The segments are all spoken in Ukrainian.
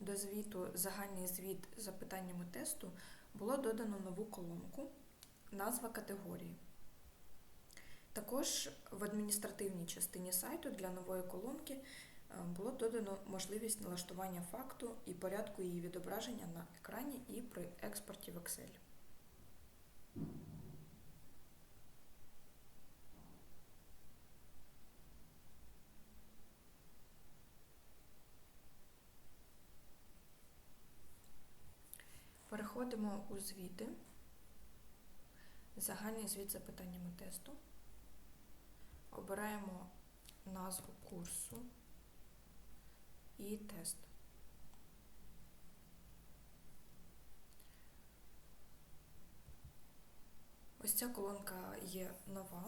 до звіту загальний звіт з запитаннями тесту було додано нову колонку назва категорії. Також в адміністративній частині сайту для нової колонки е, було додано можливість налаштування факту і порядку її відображення на екрані і при експорті в Excel. Переходимо у звіти. Загальний звіт з запитаннями тесту. Обираємо назву курсу і тест. Ось ця колонка є нова.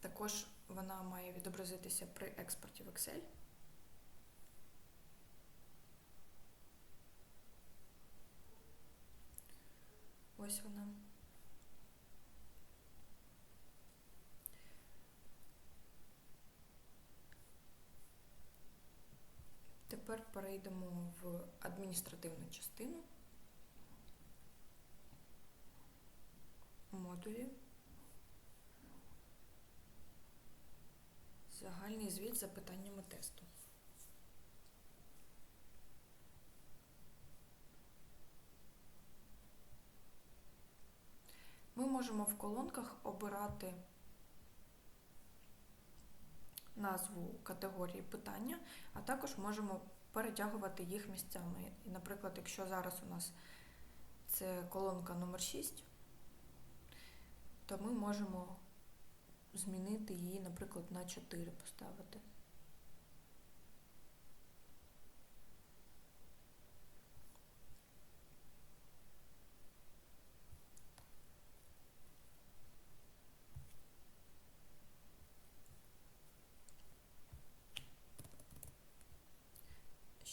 Також вона має відобразитися при експорті в Excel. Ось вона. Тепер перейдемо в адміністративну частину. Модулі. Загальний звіт з запитаннями тесту. Ми можемо в колонках обирати назву категорії питання, а також можемо перетягувати їх місцями. Наприклад, якщо зараз у нас це колонка номер 6, то ми можемо змінити її, наприклад, на 4 поставити.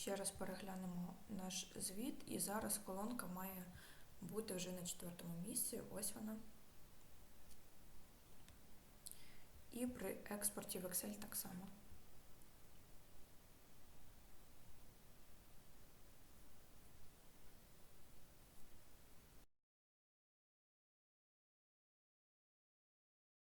Ще раз переглянемо наш звіт, і зараз колонка має бути вже на четвертому місці. Ось вона. І при експорті в Excel так само.